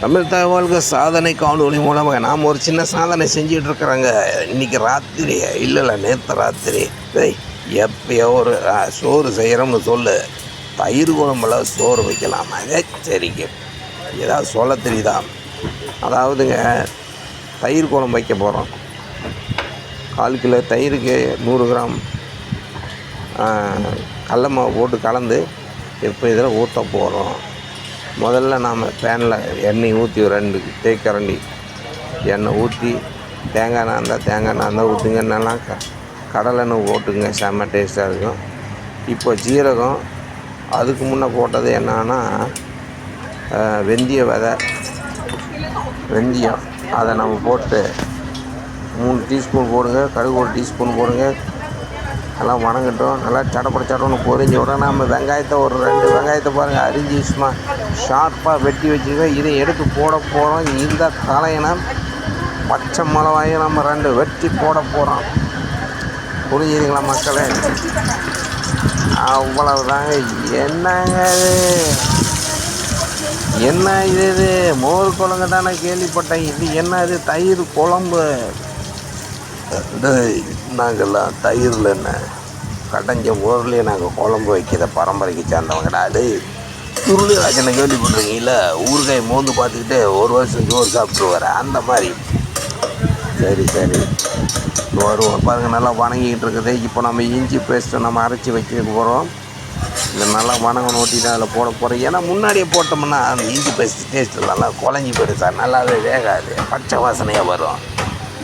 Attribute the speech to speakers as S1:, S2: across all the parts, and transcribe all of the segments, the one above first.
S1: தமிழ் தகவல்க சாதனை காணொலி மூலமாக நாம் ஒரு சின்ன சாதனை செஞ்சுட்டு இருக்கிறாங்க இன்னைக்கு ராத்திரி இல்லை இல்லை நேற்று ராத்திரி. எப்பயோ ஒரு சோறு செய்கிறோம்னு சொல்லு. தயிர் குழம்புல சோறு வைக்கலாமா? சரிங்க. ஏதாவது சொல்ல தெரியுதா? அதாவதுங்க தயிர் குழம்பு வைக்க போகிறோம் கால் கிலோ தயிருக்கு நூறு கிராம். கடல மாவு போட்டு கலந்து இப்போ இதில் ஊற்ற போகிறோம் முதல்ல நாம் பேனில் எண்ணெய் ஊற்றி ஒரு ரெண்டு தேக்கரண்டி எண்ணெய் ஊற்றி தேங்காய் எண்ணெய் இருந்தால் தேங்காய் எண்ணெய் இருந்தால் ஊற்றுங்க நல்லா க கடலெண்ணெய் போட்டுங்க செம்ம டேஸ்ட்டாக இருக்கும். இப்போ ஜீரகம் அதுக்கு முன்னே போட்டது என்னன்னா ஆ, வெந்தய விதை. வெந்தயம். அதை நம்ம போட்டு மூணு டீஸ்பூன் போடுங்க. கடுகு ஒரு டீஸ்பூன் போடுங்க. நல்லா வணங்கட்டும். நல்லா சடப்பட சடன்னு பொரிஞ்ச உடனே நம்ம வெங்காயத்தை ஒரு ரெண்டு வெங்காயத்தை பாருங்கள் அரிஞ்சு சும்மா ஷார்ப்பாக வெட்டி வச்சுருக்கோம். இதை எடுத்து போட போகிறோம் இந்த தலையினை பச்சை மிளகாயை நம்ம ரெண்டு வெட்டி போட போகிறோம் புரிஞ்சுதுங்களா மக்களே? அவ்வளவுதாங்க. என்னங்க அது என்ன இது இது? மோர் குழம்பு தானே கேள்விப்பட்டேன். இது என்ன இது? தயிர் குழம்பு. நாங்கள்லாம் நாங்கெல்லாம் தயிரில் என்ன? கடைஞ்ச ஊர்லேயே நாங்கள் குழம்பு வைக்கிற பரம்பரைக்கு சேர்ந்தவங்கடா. அது துருளிராஜனை கேள்விப்பட்டிருக்கீங்கள ஊறுகாய் மோந்து பார்த்துக்கிட்டு ஒரு வருஷம் சோறு சாப்பிட்டு அந்த மாதிரி. சரி சரி. வருவோம். பாருங்க நல்லா வணங்கிக்கிட்டு இருக்குது. இப்போ நம்ம இஞ்சி பேஸ்ட்டை நம்ம அரைச்சி வச்சுக்க போகிறோம் இந்த நல்லா வணங்கணும் ஓட்டி தான் அதில் போட போகிறோம் ஏன்னா முன்னாடியே போட்டோம்னா அந்த இஞ்சி பேஸ்ட் டேஸ்ட் நல்லா குழஞ்சி போயிடும் சார். நல்லாவே வேகாது. பச்சை வாசனையாக வரும்.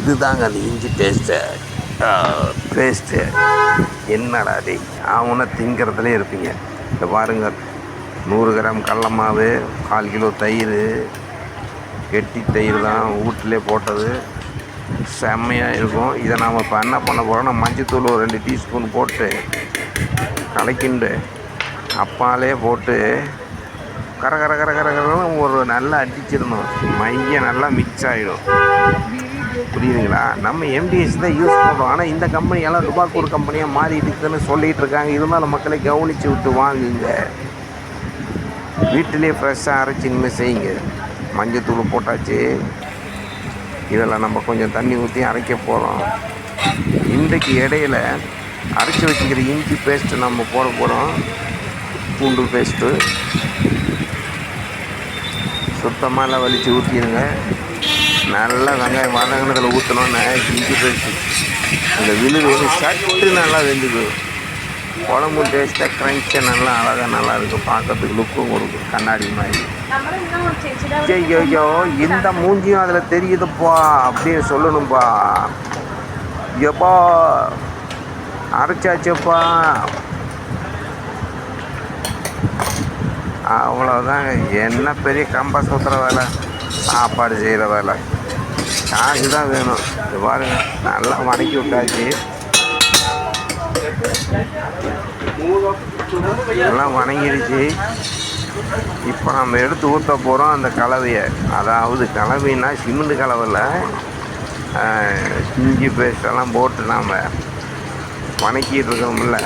S1: இதுதாங்க அந்த இஞ்சி பேஸ்ட்டு பேஸ்ட்டு. என்னடா டே அவனை திங்கிறதுலே இருப்பீங்க. இந்த பாருங்க. நூறு கிராம் கடல மாவு கால் கிலோ தயிர் கெட்டி தயிர் தான் வீட்டிலே போட்டது. செம்மையாக இருக்கும். இதை நாம் இப்போ என்ன பண்ண போகிறோம்னா மஞ்சத்தூள் ஒரு ரெண்டு டீஸ்பூன் போட்டு கலக்கிண்டு அப்பாலே போட்டு கர கர கர கர கரன்னு ஒரு நல்லா அடிச்சிடணும். மைய நல்லா மிக்ஸ் ஆகிடும் புரியுதுங்களா? நம்ம எம்டிஎஸ் தான் யூஸ் பண்ணுறோம் ஆனால் இந்த கம்பெனியெல்லாம் டுபாக்கூர் கம்பெனியாக மாறிட்டு இருக்குதுன்னு சொல்லிகிட்டு இருக்காங்க. இருந்தாலும் மக்களை கவனித்து விட்டு வாங்குங்க. வீட்டிலே ஃப்ரெஷ்ஷாக அரைச்சி இனிமேல் செய்யுங்க. மஞ்சத்தூள் போட்டாச்சு. இதெல்லாம் நம்ம கொஞ்சம் தண்ணி ஊற்றி அரைக்க போகிறோம் இன்றைக்கு இடையில அரைச்சி வச்சுக்கிற இஞ்சி பேஸ்ட்டு நம்ம போட போகிறோம் பூண்டு பேஸ்ட்டு சுத்தமாக எல்லாம் வலித்து ஊற்றிடுங்க நல்லா வெங்காயம் வதங்கினதில் ஊற்றினோன்னே இஞ்சி போயிடுச்சு அந்த விழுது வந்து சட்டு நல்லா வெந்துக்கு குழம்பு டேஸ்ட்டாக க்ரன்ச்சாக நல்லா அழகாக நல்லா இருக்கும் பார்க்கறதுக்கு லுக்கும் கொடுக்கும் கண்ணாடி மாதிரி. ஐயோ இந்த மூஞ்சியும் அதில் தெரியுதுப்பா அப்படின்னு சொல்லணும்ப்பா எப்பா அரைச்சாச்சப்பா. அவ்வளோதாங்க என்ன பெரிய கம்ப சுற்றுற வேலை சாப்பாடு செய்கிற வேலை. காசு தான் வேணும். இது பாருங்க நல்லா வதக்கி விட்டாச்சு. எல்லாம் வணங்கிடுச்சு இப்போ நம்ம எடுத்து ஊற்ற போகிறோம் அந்த கலவையை. அதாவது கலவைன்னா சிமெண்ட் கலவையில் இஞ்சி பேஸ்டெல்லாம் போட்டு நாம் வணக்கிட்டு இருக்கோம்ல.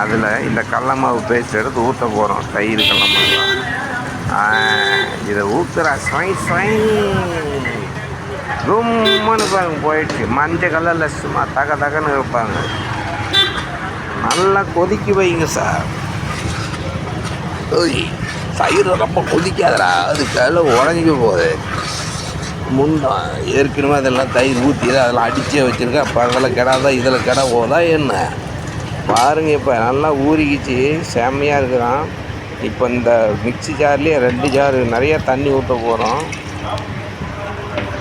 S1: அதில் இந்த கடல மாவு பேஸ்ட் எடுத்து ஊற்ற போகிறோம் தயிர் கடல மாவு. இதை ஊற்றுற ஸ்வை ஸ்வை ரொம்ப பாருங்க போயிடுச்சு. மஞ்சள் கலரில் சும்மா தக தகன்னு இருப்பாங்க. நல்லா கொதிக்க வைங்க சார். ஓய் தயிர் ரொம்ப கொதிக்காதடா. அது கையில் உடஞ்சி போகுது. முண்டா ஏற்கனவே அதெல்லாம் தயிர் ஊற்றி அதெல்லாம் அடித்தே வச்சுருக்கேன். அப்போ அதில் கிடாதா இதில் கிட போதா என்ன? பாருங்க இப்போ நல்லா ஊறிக்கிச்சு. செம்மையாக இருக்கிறான் இப்போ இந்த மிக்ஸி ஜார்லேயே ரெண்டு ஜார் நிறையா தண்ணி ஊற்ற போகிறோம்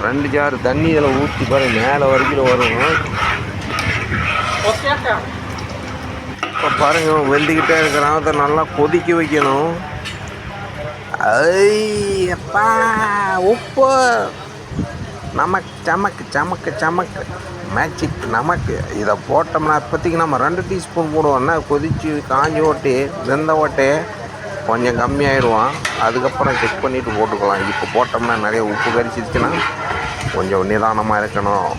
S1: ரெண்டு ஜார் தண்ணி இதில் ஊற்றி பாருங்க மேலே வரைக்கும் வரும். இப்போ பாருங்க வெந்துக்கிட்டே இருக்கிறான். அதை நல்லா கொதிக்க வைக்கணும். ஐயப்பா உப்பு. நமக்கு சமக்கு சமக்கு சமக்கு. மேட்சிக் நமக்கு. இதை போட்டோம்னா இப்போதைக்கு நம்ம ரெண்டு டீஸ்பூன் போடுவோம்னா கொதிச்சு காஞ்சி ஓட்டி வெந்த ஓட்டி. கொஞ்சம் கம்மியாயிடுவான். அதுக்கப்புறம் செக் பண்ணிவிட்டு போட்டுக்கலாம். இப்போ போட்டோம்னா நிறைய உப்பு கரிச்சிருச்சுன்னா கொஞ்சம் நிதானமாக இருக்கணும்.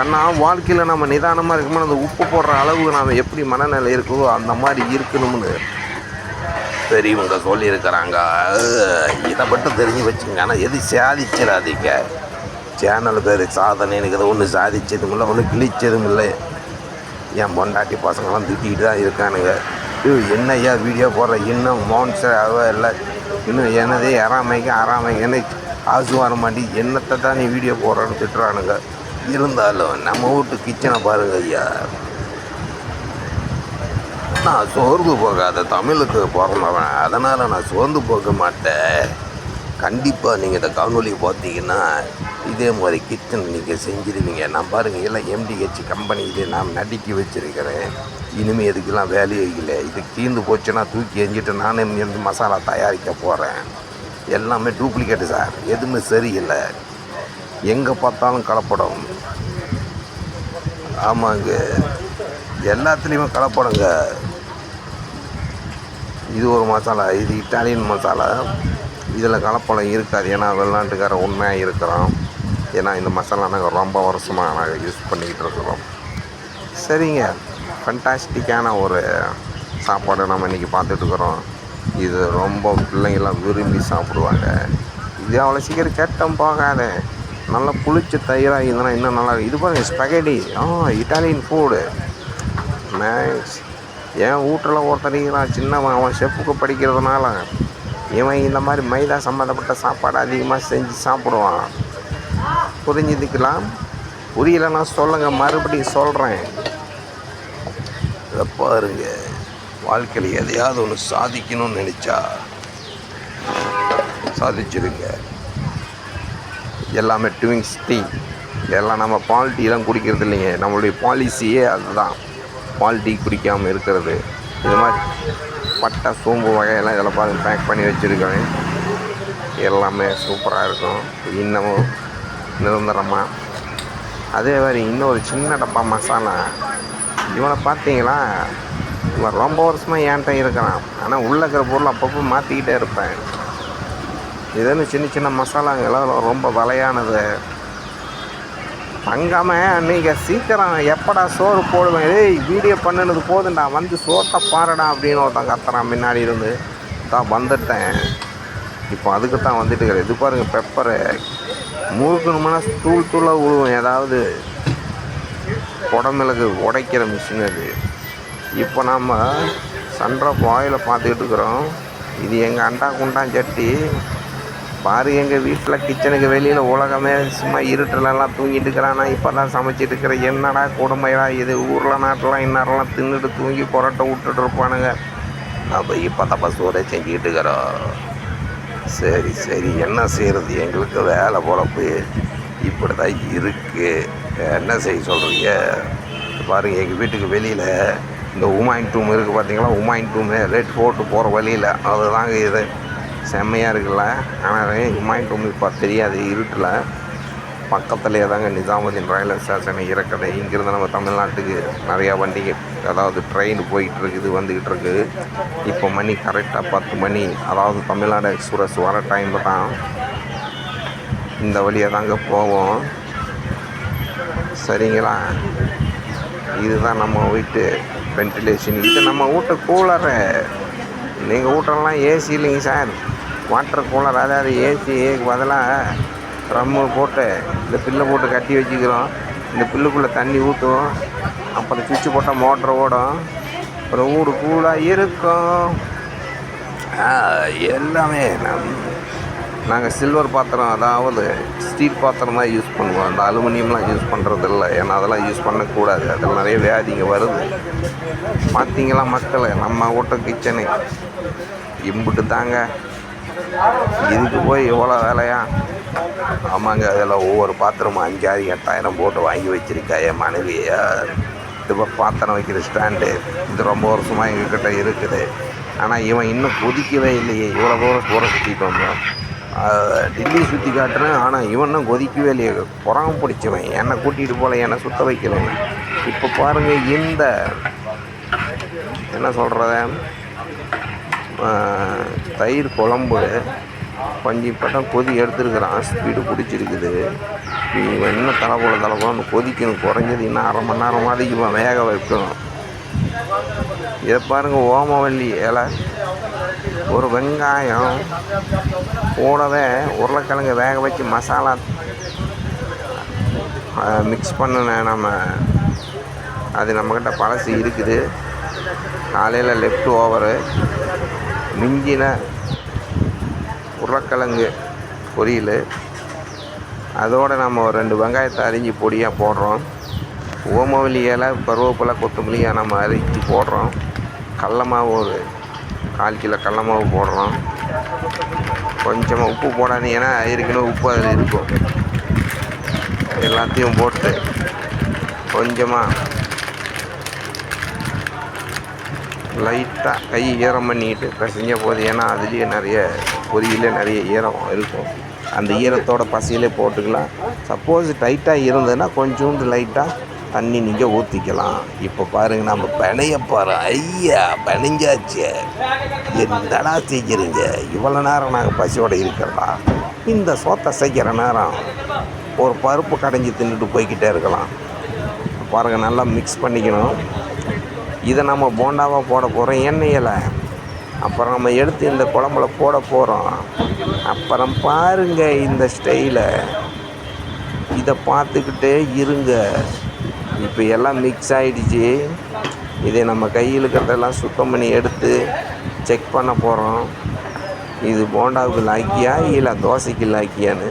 S1: ஆனால் வாழ்க்கையில் நம்ம நிதானமாக இருக்கணும் அந்த உப்பு போடுற அளவுக்கு நாம் எப்படி மனநிலை இருக்கோ அந்த மாதிரி இருக்கணும்னு பெரியவங்க சொல்லியிருக்கிறாங்க. இதை மட்டும் தெரிஞ்சு வச்சுங்க ஆனால் எது சாதிச்சிடாதீங்க. சேனல் பேர் சாதனை எனக்கு அது ஒன்றும் சாதிச்சதும் இல்லை ஒன்றும் கிழிச்சதும் இல்லை. என் பொண்டாட்டி பசங்களாம் திட்டிகிட்டு தான் இருக்கானுங்க. ஐயோ என்னய்யா வீடியோ போடுற? இன்னும் மான்சர் ஆகவே இல்லை. இன்னும் என்னதே? அறாமைக்கு அறாமைக்குன்னு காசு வர மாட்டி என்னத்தை தான் நீ வீடியோ போடுறான்னு திட்டுறானுங்க. இருந்தாலும் நம்ம வீட்டு கிச்சனை பாருங்க ஐயா. நான் சோர்ந்து போகாத தமிழுக்கு பிறந்தவன் அதனால் நான் சோர்ந்து போக மாட்டேன். கண்டிப்பாக நீங்கள் இந்த காணொலி பார்த்தீங்கன்னா இதே மாதிரி கிச்சன் நீங்கள் செஞ்சிருவீங்க. நான் பாருங்கள் எல்லாம் எம்டிஹெச் கம்பெனி இது நான் நடுக்கி வச்சுருக்கிறேன். இனிமேல் இதுக்கெல்லாம் வேலையே இல்லை. இது தீர்ந்து போச்சுன்னா தூக்கி எஞ்சிட்டு நானே இருந்து மசாலா தயாரிக்க போகிறேன் எல்லாமே டூப்ளிகேட்டு சார் எதுவுமே சரியில்லை. எங்கே பார்த்தாலும் கலப்படம். ஆமாங்க. எல்லாத்துலேயுமே கலப்படங்க. இது ஒரு மசாலா இது இட்டாலியன் மசாலா. இதில் கலப்படம் இருக்காது. ஏன்னா வெளிநாட்டுக்காரன் உண்மையாக இருக்கிறோம் ஏன்னா இந்த மசாலா நாங்கள் ரொம்ப வருஷமாக நாங்கள் யூஸ் பண்ணிக்கிட்டு இருக்கிறோம். சரிங்க. ஃபண்டாஸ்டிக்கான ஒரு சாப்பாடு நம்ம இன்றைக்கி பார்த்துட்ருக்குறோம் இது ரொம்ப பிள்ளைங்கள்லாம் விரும்பி சாப்பிடுவாங்க. இது அவ்வளோ சீக்கிரம் கேட்டோம் போகாத. நல்லா புளிச்ச தயிராக இருந்தனா இன்னும் நல்லா இது பாருங்க ஸ்பெகடி ஆ இட்டாலியன் ஃபுட்டு மேக்ஸ் என் வீட்டில் ஒருத்தரிக்கிறான் சின்னவன். அவன் செஃப்புக்கு படிக்கிறதுனால இவன் இந்த மாதிரி மைதா சம்மந்தப்பட்ட சாப்பாடு அதிகமாக செஞ்சு சாப்பிடுவான். புரிஞ்சுதுக்கலாம் புரியலைன்னா சொல்லுங்கள் மறுபடியும் சொல்கிறேன் இதை பாருங்க வாழ்க்கையில் எதையாவது ஒன்று சாதிக்கணும்னு நினச்சா சாதிச்சிருங்க. எல்லாமே ட்விங்ஸ் டீ எல்லாம் நம்ம பால் டீலாம் குடிக்கிறது இல்லைங்க. நம்மளுடைய பாலிசியே அதுதான். பால் டீ குடிக்காமல் இருக்கிறது. இது மாதிரி பட்டை சோம்பு வகையெல்லாம் இதில் பார்த்து பேக் பண்ணி வச்சுருக்கேன். எல்லாமே சூப்பராக இருக்கும். இன்னமும் நிரந்தரமாக அதே மாதிரி இன்னொரு சின்ன டப்பா மசாலா. இவனை பார்த்தீங்களா? இவன் ரொம்ப வருஷமாக என்கிட்ட இருக்கிறான். ஆனால் உள்ளே இருக்கிற பொருள் அப்பப்போ மாற்றிக்கிட்டே இருப்பேன். இதுன்னு சின்ன சின்ன மசாலாங்கெல்லாம் ரொம்ப விலையானது. தங்காமல் நீங்கள் சீக்கிரம் எப்படா சோறு போடுவேன்? ஏய் வீடியோ பண்ணினது போதுண்டா வந்து சோத்தை பாருடா அப்படின்னு ஒருத்தன் கத்துறான் முன்னாடி இருந்து. தான் வந்துட்டேன். இப்போ அதுக்கு தான் வந்துட்டு இது பாருங்கள் பெப்பரு முறுக்கணும்னா தூள் தூளாக விழுவும் ஏதாவது குடமிளகு உடைக்கிற மிஷின் அது. இப்போ நாம் சண்டை ஆயிலை பார்த்துக்கிட்டு இருக்கிறோம். இது எங்கள் அண்டா குண்டான் சட்டி. பாரு எங்கள் வீட்டில் கிச்சனுக்கு வெளியில் உலகமே சும்மா இருட்டிலலாம் தூங்கிட்டு இருக்கிறானா இப்போ தான் சமைச்சிட்டு இருக்கிற என்னடா கொடுமைடா இது? ஊரில் நாட்டெலாம் இன்னாரெல்லாம் தின்னுட்டு தூங்கி புரட்டை விட்டுட்டு இருப்பானுங்க. நம்ம இப்போ தப்பா சோறை செஞ்சுக்கிட்டு இருக்கிறோம். சரி சரி என்ன செய்கிறது எங்களுக்கு வேலை பொழப்பு இப்படி தான் இருக்குது என்ன செய்ய சொல்கிறீங்க பாருங்கள் எங்கள் வீட்டுக்கு வெளியில் இந்த உமாயின் டூம் இருக்குது பார்த்தீங்களா உமாயின் டூமு ரெட் போட்டு போகிற வழியில் அதுதாங்க இது. செம்மையாக இருக்குல்ல? ஆனால் உமாயின் டூம் இப்போ தெரியாது இருட்டில். பக்கத்துலேயே தாங்க நிஜாமுதீன் ரயில்வே ஸ்டேஷன் இருக்குது. இங்கேருந்து நம்ம தமிழ்நாட்டுக்கு நிறையா வண்டிங்க அதாவது ட்ரெயின் போயிட்டு இருக்குது வந்துக்கிட்டு இருக்குது இப்போ மணி கரெக்டாக பத்து மணி. அதாவது தமிழ்நாடு எக்ஸ்பிரஸ் வர டைமில் தான். இந்த வழியாக தாங்க போவோம். சரிங்களா? இதுதான் நம்ம வீட்டு வென்டிலேஷன் இது நம்ம வீட்டு கூலரு நீங்கள் வீட்டெல்லாம் ஏசி இல்லைங்க சார். வாட்டர் கூலர் அதாவது ஏசிக்கு பதிலாக ட்ரம்மு போட்டு இந்த பில்லை போட்டு கட்டி வச்சுக்கிறோம். இந்த பில்லுக்குள்ளே தண்ணி ஊற்றும் அப்புறம் சுவிட்சு போட்டால் மோட்ரு ஓடும். அப்புறம் வீடு கூலாக இருக்கும். எல்லாமே நம் நாங்கள் சில்வர் பாத்திரம் அதாவது ஸ்டீல் பாத்திரம் தான் யூஸ் பண்ணுவோம். அந்த அலுமினியம்லாம் யூஸ் பண்ணுறதில்ல ஏன்னா அதெல்லாம் யூஸ் பண்ணக்கூடாது. அதில் நிறைய வியாதிங்க வருது. பார்த்தீங்களா மக்களை? நம்ம ஓட்ட கிச்சனு இம்புட்டு தாங்க. இதுக்கு போய் எவ்வளோ வேலையா? ஆமாங்க அதில் ஒவ்வொரு பாத்திரமும் அஞ்சாறு எட்டாயிரம் போட்டு வாங்கி வச்சிருக்கா என் மனைவி இப்போ பாத்திரம் வைக்கிற ஸ்டாண்டு இது ரொம்ப வருஷமாக எங்கக்கிட்ட இருக்குது. ஆனால் இவன் இன்னும் கொதிக்கவே இல்லையே. இவ்வளோ தூரம் தூரம் சுற்றிட்டு வந்தோம். டெல்லி சுற்றி காட்டுறேன். ஆனால் இவனும் கொதிக்கவே இல்லையே. புறாம பிடிச்சவன். என்னை கூட்டிகிட்டு போகல என்னை சுத்த வைக்கல. இப்போ பாருங்கள் இந்த என்ன சொல்கிறத தயிர் குழம்பு. கொஞ்சம் பட்டம் கொதி எடுத்துருக்குறான். ஸ்பீடு பிடிச்சிருக்குது. இவன் இன்னும் தலை போல கொதிக்கணும் குறைஞ்சது இன்னும் அரை மணி நேரமாவது இவன் வேக வைக்கணும். இதை பாருங்கள் ஓமவல்லி இலை. ஒரு வெங்காயம் கூடவே உருளைக்கிழங்கு வேக வச்சு மசாலா மிக்ஸ் பண்ணின நம்ம அது நம்மக்கிட்ட பழசு இருக்குது. காலையில் லெஃப்ட் ஓவரு மிஞ்சின உருளைக்கிழங்கு பொரியல். அதோடு நம்ம ஒரு ரெண்டு வெங்காயத்தை அரிஞ்சு பொடியாக போடுறோம். ஓமவல்லி இலை கருவேப்பிலை கொத்தமல்லியாக நம்ம அரிஞ்சு போடுறோம். கடல மாவு ஒரு கால் கிலோ கடல மாவு போடுறோம். கொஞ்சமாக உப்பு போடாதீங்கன்னா ஏற்கனவே உப்பு அதில் இருக்கும். எல்லாத்தையும் போட்டு கொஞ்சமாக லைட்டாக கை ஈரம் பண்ணிக்கிட்டு பிசைஞ்ச போது ஏன்னா அதுலேயே நிறைய பொரியலே நிறைய ஈரம் இருக்கும். அந்த ஈரத்தோட பசையிலே போட்டுக்கலாம். சப்போஸ் டைட்டாக இருந்ததுன்னா கொஞ்சோண்டு லைட்டாக தண்ணி நீங்கள் ஊற்றிக்கலாம் இப்போ பாருங்க நம்ம பிணைய போகிறோம் ஐயா பிணைஞ்சாச்சு. என்னடா செய்கிறீங்க இவ்வளோ நேரம் நாங்கள் பசியோடு இருக்கிறதா இந்த சோத்தை செய்கிற நேரம் ஒரு பருப்பு கடைஞ்சி தின்னுட்டு போய்கிட்டே இருக்கலாம். பாருங்கள் நல்லா மிக்ஸ் பண்ணிக்கணும். இதை நம்ம போண்டாவாக போட போகிறோம் எண்ணெயில். அப்புறம் நம்ம எடுத்து இந்த குழம்புல போட போகிறோம் அப்புறம் பாருங்க இந்த ஸ்டைலை. இதை பார்த்துக்கிட்டே இருங்க. இப்போ எல்லாம் மிக்ஸ் ஆகிடுச்சி இதை நம்ம கையில் இருக்கிறதெல்லாம் சுத்தம் பண்ணி எடுத்து செக் பண்ண போகிறோம் இது போண்டாவுக்கு லாக்கியா இல்லை தோசைக்கு லாக்கியான்னு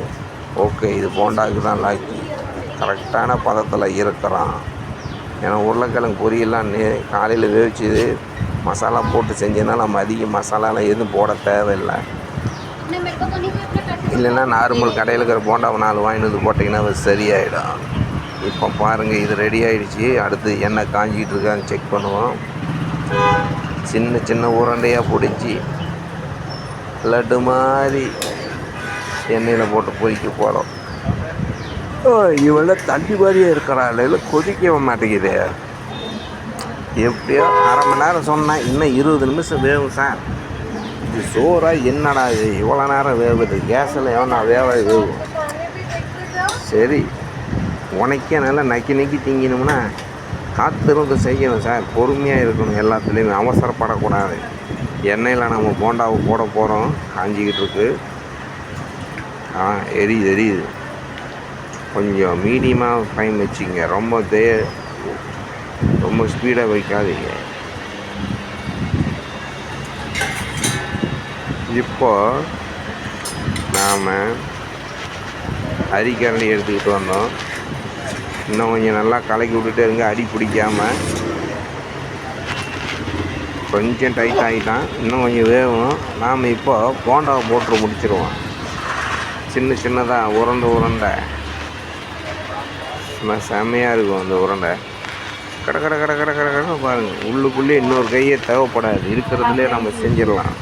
S1: ஓகே இது போண்டாவுக்கு தான் லாக்கி கரெக்டான பதத்தில் இருக்கிறான். ஏன்னா உருளைக்கிழங்கு பொரியெல்லாம் நே காலையில் வேவிச்சது மசாலா போட்டு செஞ்சதுனால நம்ம அதிக மசாலாலாம் எதுவும் போட தேவையில்லை. இல்லைன்னா நார்மல் கடையில் இருக்கிற போண்டாவை நாலு வாங்கிட்டு வந்து போட்டிங்கன்னா அது சரியாயிடும். இப்போ பாருங்கள் இது ரெடி ஆகிடுச்சி அடுத்து எண்ணெய் காஞ்சிக்கிட்டு இருக்கான்னு செக் பண்ணுவோம். சின்ன சின்ன உருண்டையாக பிடிச்சி லட்டு மாதிரி எண்ணெயில் போட்டு பொரிக்க போகிறோம் இவெல்லாம் தண்ணி மாதிரியே இருக்கிறாள் இல்லை கொதிக்க மாட்டேங்குது. எப்படியோ அரை மணி நேரம் சொன்னேன் இன்னும் இருபது நிமிஷம் வேகும் சார். இது சோறாக என்னடா இது? இவ்வளோ நேரம் வேகுது கேஸில் எவனா வேக வேகும் சரி. உனக்கே நல்லா நக்கி நக்கி திங்கினோம்னா காத்திருந்து செய்யணும் சார். பொறுமையாக இருக்கணும் எல்லாத்துலேயுமே. அவசரப்படக்கூடாது. எண்ணெயில் நம்ம போண்டாவை போட போகிறோம் காஞ்சிக்கிட்டு இருக்கு. ஆ எரியுது எரியுது. கொஞ்சம் மீடியமாக டைம் வச்சுங்க ரொம்ப தே ரொம்ப ஸ்பீடாக வைக்காதீங்க. இப்போ நாம் அரிக்கரண்டி எடுத்துக்கிட்டு வந்தோம். இன்னும் கொஞ்சம் நல்லா கலக்கி விட்டுட்டே இருங்க அடி பிடிக்காமல் கொஞ்சம் டைட் ஆகிட்டான் இன்னும் கொஞ்சம் வேகும் நாம் இப்போ போண்டாவை போட்டு முடிச்சிருவோம். சின்ன சின்னதாக உருண்டை உருண்டை. செம்மையாக இருக்கும் அந்த உருண்டை. கட கட கட கட கட கடை பாருங்கள் உள்ளுக்குள்ளே இன்னொரு கையே தேவைப்படாது. இருக்கிறதுலே நம்ம செஞ்சிடலாம்.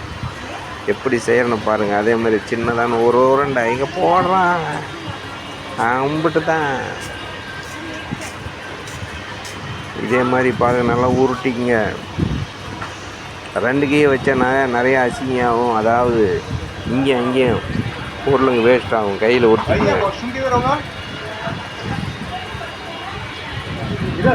S1: எப்படி செய்யணும் பாருங்கள் அதே மாதிரி சின்னதான ஒரு உருண்டை. இங்கே போடுறான். கும்பிட்டு தான் இதே மாதிரி பாருங்கள் நல்லா உருட்டிக்குங்க. ரெண்டு வச்சேன்னா வச்சா நிறையா அசிங்காகும் அதாவது இங்கே அங்கேயும் பொருளுங்க வேஸ்ட் ஆகும் கையில்
S2: ஒட்டிங்க
S1: இதை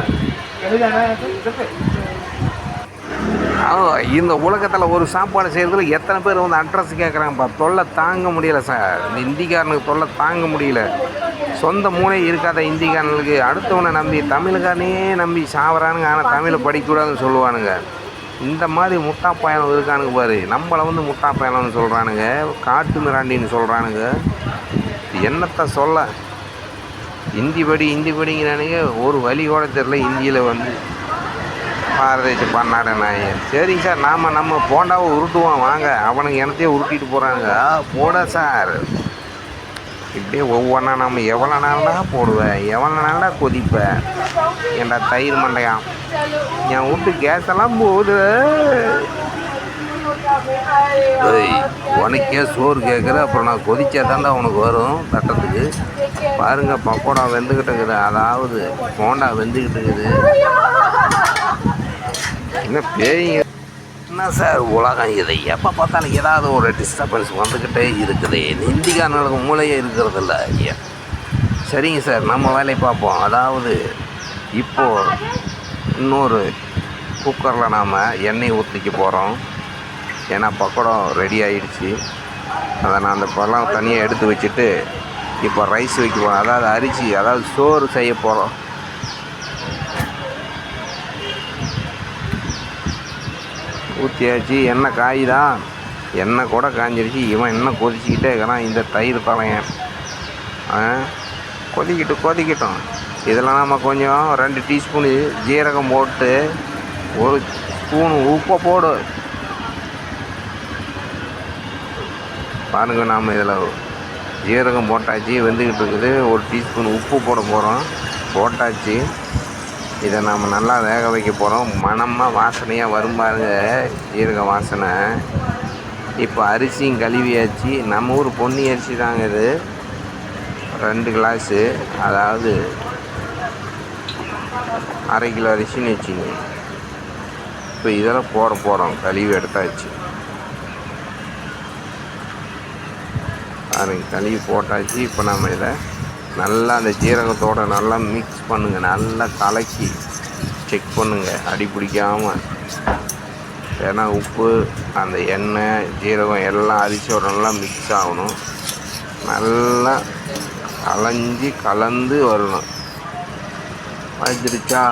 S1: இந்த உலகத்தில் ஒரு சாப்பாடு செய்கிறதுல எத்தனை பேர் வந்து அட்ரஸ் கேட்குறாங்கப்பா தொல்லை தாங்க முடியல சார் இந்த இந்திக்காரனுக்கு தொல்லை தாங்க முடியல. சொந்த மூளை இருக்காத இந்திக்காரனுக்கு அடுத்தவனை நம்பி தமிழுக்காரனே நம்பி சாவறானுங்க. ஆனால் தமிழை படிக்கக்கூடாதுன்னு சொல்லுவானுங்க. இந்த மாதிரி முட்டா பயணம் இருக்கானுங்க பாரு. நம்மளை வந்து முட்டா பயணம்னு சொல்கிறானுங்க காட்டு மிராண்டின்னு சொல்கிறானுங்க என்னத்தை சொல்ல? ஹிந்தி படி ஹிந்தி படிங்கிறானுங்க. ஒரு வழி கூட தெரில ஹிந்தியில் வந்து. பாரதேச பன்னாட நாய் சரிங்க சார் நாம் நம்ம போண்டாவை உருட்டுவோம். வாங்க அவனுங்க எனத்தையே உருட்டிட்டு போகிறாங்க போட சார். இப்படியே ஒவ்வொன்றா நம்ம எவ்வளோ நாள்டா போடுவேன் எவ்வளோ நாள்டா கொதிப்பேன் ஏன்டா தயிர் மண்டையான் என் வீட்டு கேஸ் எல்லாம் போகுது உனக்கே சோறு கேட்குற அப்புறம் நான் கொதிச்சா தாண்டா உனக்கு வரும் தட்டத்துக்கு. பாருங்க பக்கோடா வெந்துக்கிட்டு இருக்குது. அதாவது போண்டா வெந்துக்கிட்டு இருக்குது. என்ன பேய் என்ன சார் உலகம் இது? எப்போ பார்த்தாலும் ஏதாவது ஒரு டிஸ்டர்பன்ஸ் வந்துக்கிட்டே இருக்குது. இந்த இந்திக்காரனுக்கு மூளையே இருக்கிறது இல்லை ஐயா. சரிங்க சார் நம்ம வேலையை பார்ப்போம். அதாவது இப்போது இன்னொரு குக்கரில் நாம் எண்ணெய் ஊற்றிக்க போகிறோம் ஏன்னா பக்கோடம் ரெடி ஆயிடுச்சு. அதை நான் அந்த பழம் தனியாக எடுத்து வச்சுட்டு இப்போ ரைஸ் வைக்க போகிறோம் அதாவது அரிசி அதாவது சோறு செய்ய போகிறோம் ஊற்றியாச்சு எண்ணெய் காயுதா? எண்ணெய் கூட காஞ்சிருச்சு. இவன் எண்ணெய் கொதிச்சிக்கிட்டே இருக்கிறான்? இந்த தயிர் பழையன் கொதிக்கிட்டு கொதிக்கட்டும். இதில் நம்ம கொஞ்சம் ரெண்டு டீஸ்பூனு ஜீரகம் போட்டு ஒரு ஸ்பூன் உப்பை போடு. பாருங்க நாம் இதில் ஜீரகம் போட்டாச்சு வெந்துக்கிட்டு இருக்குது. ஒரு டீஸ்பூன் உப்பு போட போகிறோம். போட்டாச்சு. இதை நாம் நல்லா வேக வைக்க போகிறோம் மணமாக வாசனையாக வரும் பாருங்க ஜீரக வாசனை. இப்போ அரிசியும் கழுவியாச்சு. நம்ம ஊர் பொன்னி அரிசி தாங்க இது. ரெண்டு கிளாஸு அதாவது அரை கிலோ அரிசின்னு வச்சுங்க இப்போ இதெல்லாம் போட போகிறோம் கழுவி எடுத்தாச்சு. பாருங்க கழுவி போட்டாச்சு. இப்போ நம்ம இதை நல்லா அந்த ஜீரகத்தோட நல்லா மிக்ஸ் பண்ணுங்கள் நல்லா கலக்கி செக் பண்ணுங்கள் அடி பிடிக்காமல் ஏன்னா உப்பு அந்த எண்ணெய் ஜீரகம் எல்லாம் அரிசியோட நல்லா மிக்ஸ் ஆகணும். நல்லா கலைஞ்சி கலந்து வரணும். வந்துருச்சா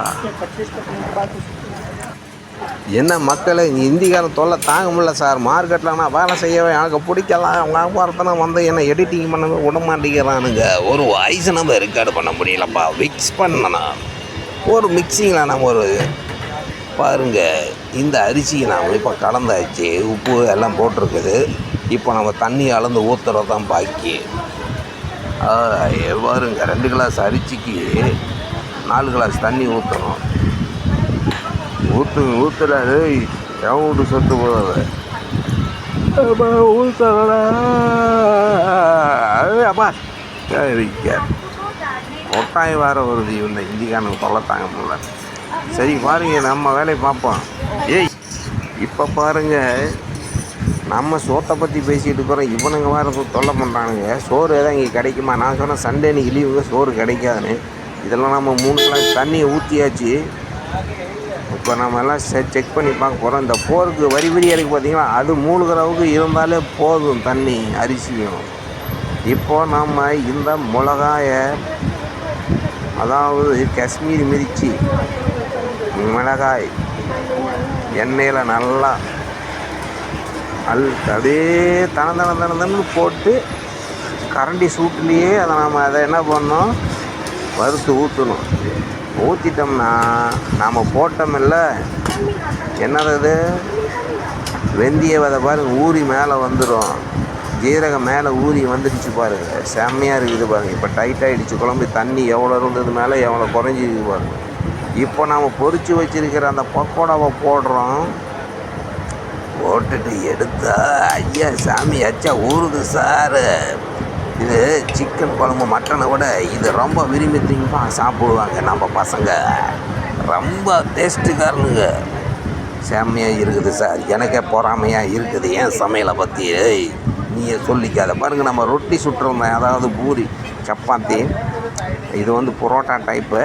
S1: என்ன மக்களை இங்கே காலம் தொல்லை தாங்க முடியல சார். மார்க்கெட்டில் நான் வேலை செய்யவே எனக்கு பிடிக்கலாம் அவங்க வந்து என்ன எடிட்டிங் பண்ணவே விட மாட்டேங்கிறானுங்க. ஒரு வாய்ஸ் நம்ம ரெக்கார்டு பண்ண முடியலப்பா. மிக்ஸ் பண்ணணும் ஒரு மிக்சிங்கில் நம்ம ஒரு பாருங்க இந்த அரிசியை நாம் இப்போ கலந்தாச்சு. உப்பு எல்லாம் போட்டிருக்குது. இப்போ நம்ம தண்ணி அளந்து ஊற்றுறது தான் பாக்கி எவ்வாறுங்க பாருங்க ரெண்டு கிளாஸ் அரிசிக்கு நாலு கிளாஸ் தண்ணி ஊற்றணும் ஊற்று ஊற்றுறாரு எவன் வீட்டு சொத்து போதாது அப்பா. சரிங்க ஒட்டாயம் வேற வருது இந்த இந்திக்கானுக்கு தொல்லை தாங்க முடியல. சரி பாருங்க நம்ம வேலையை பார்ப்போம். ஏய் இப்போ பாருங்க. நம்ம சோத்தை பற்றி பேசிகிட்டு இருக்கிறோம். இவனுங்க வேறு தொல்லை பண்ணுறானுங்க சோறு எதாவது இங்கே கிடைக்குமா? நான் சொன்னேன் சண்டே இன்னைக்கு லீவுங்க சோறு கிடைக்காதுன்னு. இதெல்லாம் நம்ம மூணு கிளாஸ் தண்ணியை ஊற்றியாச்சு இப்போ நம்ம எல்லாம் செ- செக் பண்ணி பார்க்க போகிறோம் இந்த போருக்கு வரி வரியாக இருக்குது பார்த்திங்கன்னா அது மூழ்கிற அளவுக்கு இருந்தாலே போதும் தண்ணி அரிசியும். இப்போது நம்ம இந்த மிளகாயை அதாவது காஷ்மீர் மிர்ச்சி மிளகாய் எண்ணெயில் நல்லா அல் அப்படியே தன தன தன போட்டு கரண்டி சூட்டுலேயே அதை நம்ம அதை என்ன பண்ணோம் வறுத்து ஊற்றணும் ஊற்றிட்டோம்னா நாம் போட்டோமில்ல. என்னது அது? வெந்தய விதை பாருங்க ஊறி மேலே வந்துடும் ஜீரகம் மேலே ஊறி வந்துடுச்சு பாருங்க செம்மையாக இருக்குது பாருங்க. இப்போ டைட் ஆகிடுச்சு குழம்பு தண்ணி எவ்வளோ இருந்தது மேலே எவ்வளோ குறைஞ்சிருக்கு பாருங்கள் இப்போ நாம் பொறிச்சு வச்சுருக்கிற அந்த பக்கோடாவை போடுறோம். போட்டுட்டு எடுத்தா ஐயா சாமி அச்சா ஊறுது சார். இது சிக்கன் குழம்பு மட்டனை விட இது ரொம்ப விரும்பி திங்கமா சாப்பிடுவாங்க நம்ம பசங்க. ரொம்ப டேஸ்ட்டுக்காரனுங்க செம்மையாக இருக்குது சார். எனக்கே பொறாமையாக இருக்குது. ஏன் சமையலை பற்றி ஏய் நீயே சொல்லிக்காத. பாருங்கள் நம்ம ரொட்டி சுட்டுருந்தேன் அதாவது பூரி சப்பாத்தி. இது வந்து புரோட்டா டைப்பு